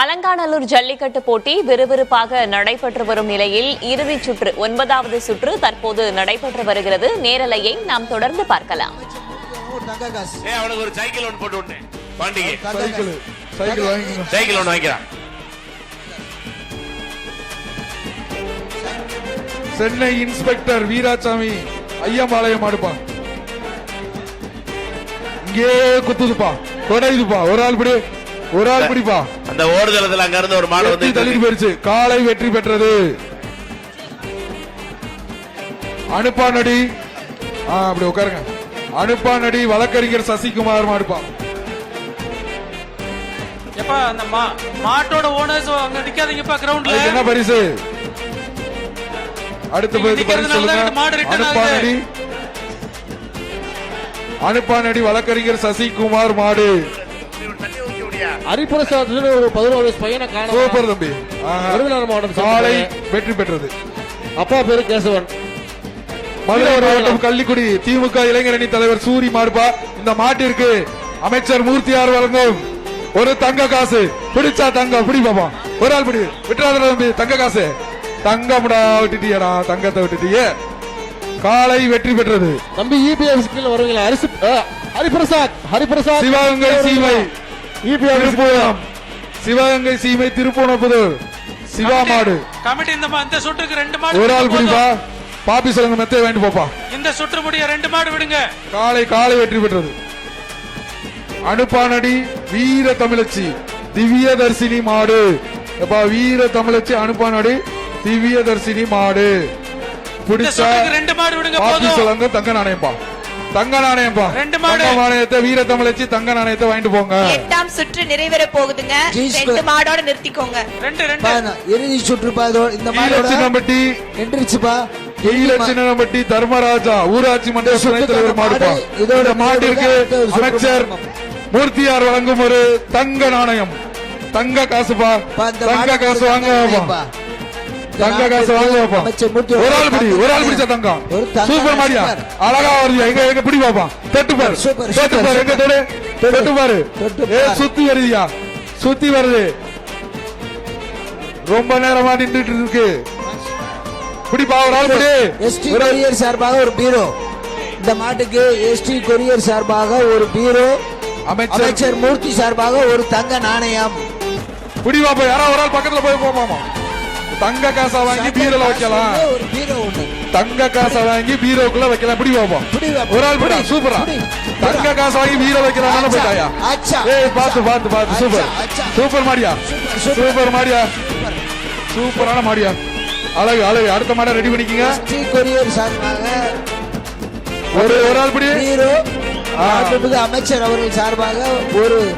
அலங்காநல்லூர் ஜல்லிக்கட்டு போட்டி விறுவிறுப்பாக நடைபெற்று வரும் நிலையில் இறுதிச் சுற்று ஒன்பதாவது சுற்று தற்போது நடைபெற்று வருகிறது. நேரலையை நாம் தொடர்ந்து பார்க்கலாம். அவனுக்கு ஒரு சைக்கிள் ஒன்று போட்டு பாண்டிகை. சைக்கிள். ஒன்று வாங்கிக்கிறான். சென்னை இன்ஸ்பெக்டர் வீராசாமி ஐயம்பாளையம் அடுப்பா. இங்கே குத்துதுப்பா. கொடையுதுப்பா. ஒரு ஆள் பிடி ஒரு ஆள் பிடிப்பா. அந்த ஓடுதளத்துல அங்க இருந்து ஒரு மாடு வெற்றி வந்து தள்ளிட்டு போயிருச்சு. காலை வெற்றி பெற்றது. அனுப்பானடி ஆ அப்படி உட்காருங்க. அனுப்பானடி வழக்கறிஞர் சசிகுமார் மாடுப்பா. எப்பா அந்த மாட்டோட ஓனர்ஸ் அங்க நிக்காதீங்கப்பா கிரவுண்ட்ல என்ன பரிசு? அடுத்த பேருக்கு பரிசு மாடு return அனுப்பானடி அனுப்பானடி வழக்கறிஞர் சசிகுமார் மாடு. ஹரிபிரசாத் ஒரு பதினோரு வயசு பையனை காணும் சூப்பர் தம்பி. விருதுநகர் மாவட்டம் சேர்ந்தவன். வெற்றி பெற்றது. அப்பா பேரு கேசவன். மதுரை மாவட்டம் கள்ளிக்குடி திமுக இளைஞரணி தலைவர் சூரி மார்பா. இந்த மாட்டிற்கு அமைச்சர் மூர்த்தியார் வழங்கும் ஒரு தங்க காசு. பிடிச்சா தங்கம் பிடி பாப்பா. ஒரு ஆள் பிடி. விட்டுறாத தம்பி தங்க காசு. தங்கம்டா விட்டுட்டியடா தங்கத்தை விட்டுட்டியே. காலை வெற்றி பெற்றது. தம்பி இபிஎஃப் கீழ வருவீங்களா? ஹரிசு ஹரிபிரசாத் ஹரிபிரசாத். சிவகங்கை சீமை திருப்பூரம் சிவகங்கை சீமை திருப்பூணப்புதூர் சிவா மாடு. கமிட்டி இந்த இந்த சுற்றுக்கு ரெண்டு மாடு ஒரு ஆள் விடுங்க பிடிப்பா. பாப்பி சொல்லுங்க மெத்தைய வாங்கிட்டு போப்பா. இந்த சுற்று முடிய ரெண்டு மாடு விடுங்க. காலை காலை வெற்றி பெற்றது. அனுப்பானடி வீர தமிழச்சி திவ்ய தர்சினி மாடு. எப்பா வீர தமிழச்சி அனுப்பானடி திவ்ய தர்சினி மாடு பிடிச்சா ரெண்டு மாடு விடுங்க பாப்பி சொல்லுங்க தங்க நாணயம்பா தங்க நாணயம்பா ரெண்டு மாடு. நாணயத்தை வீர தமிழச்சி தங்க நாணயத்தை வாங்கிட்டு போங்க. எட்டாம் சுற்று நிறைவேற போகுதுங்க. ரெண்டு. மாடோட நிறுத்திக்கோங்க. ரெண்டு ரெண்டு. இறுதி சுற்றுப்பா இந்த மாடோட ஈழச்சின்னம்பட்டி நின்றுச்சுப்பா ஈழச்சின்னம்பட்டி தர்மராஜா ஊராட்சி மன்ற துணைத் தலைவர் மாடுப்பா. இதோட மாட்டிற்கு அமைச்சர் மாடு. மூர்த்தியார் வழங்கும் ஒரு தங்க நாணயம். தங்க காசுப்பா. தங்க காசு வாங்க தங்க காசு வாங்க மூர்த்தி ஒரு ஆள் பிடி ஒரு ஆள் பிடிச்ச தங்கம். சூப்பர் மாடியா. அழகா வருது எங்க எங்க பிடி பாப்பா? தொட்டு பாரு. தொட்டு பாரு எங்க தொடு? தொடு. தொட்டு பாரு. ஏ. சுத்தி வருதுயா? சுத்தி வருது. ரொம்ப நேரமா நின்றுட்டு இருக்கு. பிடிப்பா ஒரு ஆள் பிடி. எஸ்டி கொரியர் சார்பாக ஒரு பீரோ. இந்த மாட்டுக்கு எஸ்டி கொரியர் சார்பாக ஒரு பீரோ. அமைச்சர் மூர்த்தி சார்பாக ஒரு தங்க நாணயம். பிடி பாப்பா யாரோ ஒரு ஆள் பக்கத்துல போய் போமாமா தங்க காசை வாங்கி பீரோல வைக்கலாம். ஒரு பீரோ ஒண்ணு. தங்க காசை வாங்கி பீரோக்குள்ள வைக்கலாம். பிடி பாப்போம். பிடி பாப்பா. ஒரு ஆள் பிடி, சூப்பரா. பிடி. தங்க காசை வாங்கி பீரோ வைக்கிறாங்க அச்சா, போயிட்டாயா? அச்சா, ஏய் பாத்து பாத்து சூப்பர். அச்சா, அச்சா. சூப்பர் மாடியா? Super, super. சூப்பர் மாடியா? சூப்பர். சூப்பரான மாடியா? அழகு அழகு. அடுத்த மாடை ரெடி பண்ணிக்கங்க. எஸ்டி கொரியர் சார்பாக ஒரு ஒரு ஆள் பிடி. பீரோ. ஆ. மாண்புமிகு அமைச்சர் அவர்கள் சார்பாக ஒரு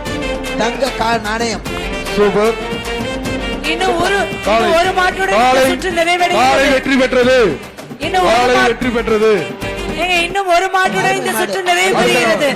தங்க கா- நாணயம். சூப்பர். இன்னும் ஒரு ஒரு காலை சுற்று நிறைவடைகிறது வெற்றி பெற்றது. இன்னும் வெற்றி பெற்றது. இன்னும் ஒரு மாட்டோட இந்த சுற்று நிறைவு பெறுகிறது